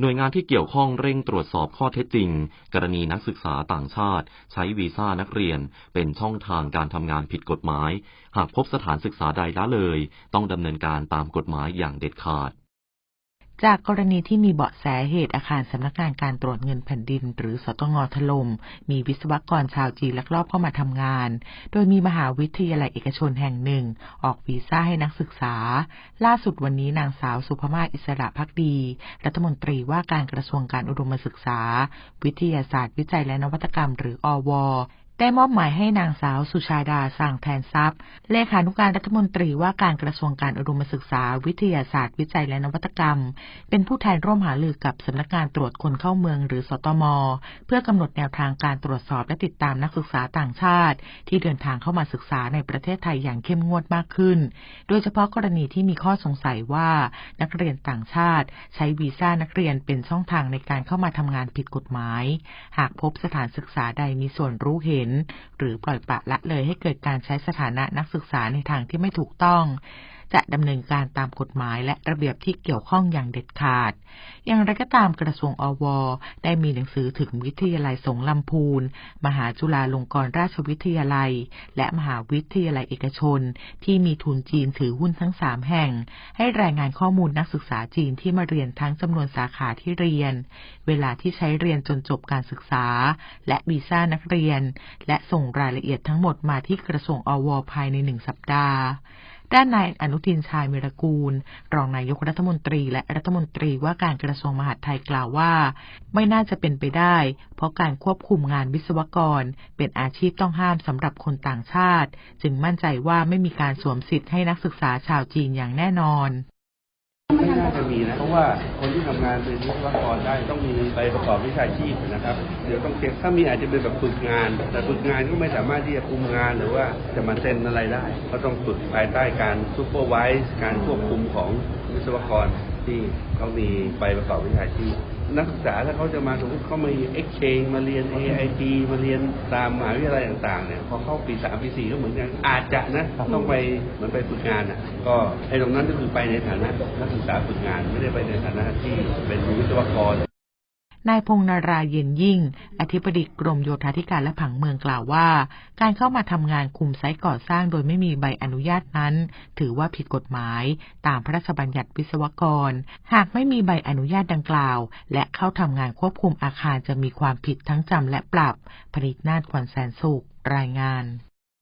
หน่วยงานที่เกี่ยวข้องเร่งตรวจสอบข้อเท็จจริง กรณีนักศึกษาต่างชาติ ใช้วีซ่านักเรียน เป็นช่องทางการทำงานผิดกฎหมาย หากพบสถานศึกษาใดละเลย ต้องดำเนินการตามกฎหมายอย่างเด็ดขาด จากกรณีที่มีเบาะแสเหตุอาคารสำนักงานการตรวจเงินแผ่นดิน หรือสตงถล่มมีวิศวกรชาวจีนลักลอบเข้ามาทำงาน โดยมีมหาวิทยาลัยเอกชนแห่งหนึ่ง ออกวีซ่าให้นักศึกษา ล่าสุดวันนี้นางสาวสุภมาอิสระพักดี รัฐมนตรีว่าการกระทรวงการอุดมศึกษา วิทยาศาสตร์วิจัยและนวัตกรรม หรืออว ได้มอบหมายให้นางสาวสุชาดาสั่งแทนทรัพย์ เลขานุการรัฐมนตรีว่าการกระทรวงการอุดมศึกษา วิทยาศาสตร์ วิจัยและนวัตกรรม เป็นผู้แทนร่วมหารือกับสำนักงานตรวจคนเข้าเมืองหรือสตม เพื่อกำหนดแนวทางการตรวจสอบและติดตามนักศึกษาต่างชาติ ที่เดินทางเข้ามาศึกษาในประเทศไทยอย่างเข้มงวดมากขึ้น โดยเฉพาะกรณีที่มีข้อสงสัยว่า นักเรียนต่างชาติ ใช้วีซ่านักเรียนเป็นช่องทางในการเข้ามาทำงานผิดกฎหมาย หากพบสถานศึกษาใดมีส่วนรู้เห็นหรือปล่อยปละละเลยให้เกิดการใช้สถานะนักศึกษาในทางที่ไม่ถูกต้อง จะดำเนินการตามกฎหมายและระเบียบที่เกี่ยวข้องอย่างเด็ดขาด อย่างไรก็ตามกระทรวงอว ได้มีหนังสือถึงวิทยาลัยสงลำพูน มหาจุฬาลงกรณราชวิทยาลัย และมหาวิทยาลัยเอกชน ที่มีทุนจีนถือหุ้นทั้งสามแห่ง ให้รายงานข้อมูลนักศึกษาจีนที่มาเรียนทั้งจำนวนสาขาที่เรียน เวลาที่ใช้เรียนจนจบการศึกษา และวีซ่านักเรียน และส่งรายละเอียดทั้งหมดมาที่กระทรวงอว ภายในหนึ่งสัปดาห์ ด้านนายอนุทินชาญวิรกูล รองนายกรัฐมนตรีและรัฐมนตรีว่าการกระทรวงมหาดไทยกล่าวว่า ไม่น่าจะเป็นไปได้ เพราะการควบคุมงานวิศวกร เป็นอาชีพต้องห้ามสำหรับคนต่างชาติ จึงมั่นใจว่าไม่มีการสวมสิทธิ์ให้นักศึกษาชาวจีนอย่างแน่นอน น่าจะมีนะเพราะว่าคนที่ทำงานเป็นวิศวกรได้ต้องมีใบประกอบวิชาชีพนะครับ เดี๋ยวต้องเช็คถ้ามีอาจจะเป็นแบบฝึกงาน แต่ฝึกงานก็ไม่สามารถที่จะคุมงานหรือว่าจะมาเซ็นอะไรได้ ก็ต้องฝึกภายใต้การซูเปอร์ไวส์การควบคุมของวิศวกร ที่เขามีใบประกอบวิชาชีพ นักศึกษาถ้าเขาจะมาสมมติเขามา exchange มาเรียน AIT มาเรียนตามมหาวิทยาลัยต่างๆเนี่ยพอเข้าปีสามปีสี่ก็เหมือนกันอาจจะนะต้องไปเหมือนไปฝึกงานอะก็ไอ้ตรงนั้นก็คือไปในฐานะนักศึกษาฝึกงานไม่ได้ไปในฐานะที่เป็นวิศวกร นายพงนาราเย็นยิ่ง อธิบดีกรมโยธาธิการและผังเมืองกล่าวว่า การเข้ามาทำงานคุมไซต์ก่อสร้างโดยไม่มีใบอนุญาตนั้น ถือว่าผิดกฎหมาย ตามพระราชบัญญัติวิศวกร หากไม่มีใบอนุญาตดังกล่าว และเข้าทำงานควบคุมอาคารจะมีความผิดทั้งจำและปรับผลิตนาฏขวัญแสนสุขรายงาน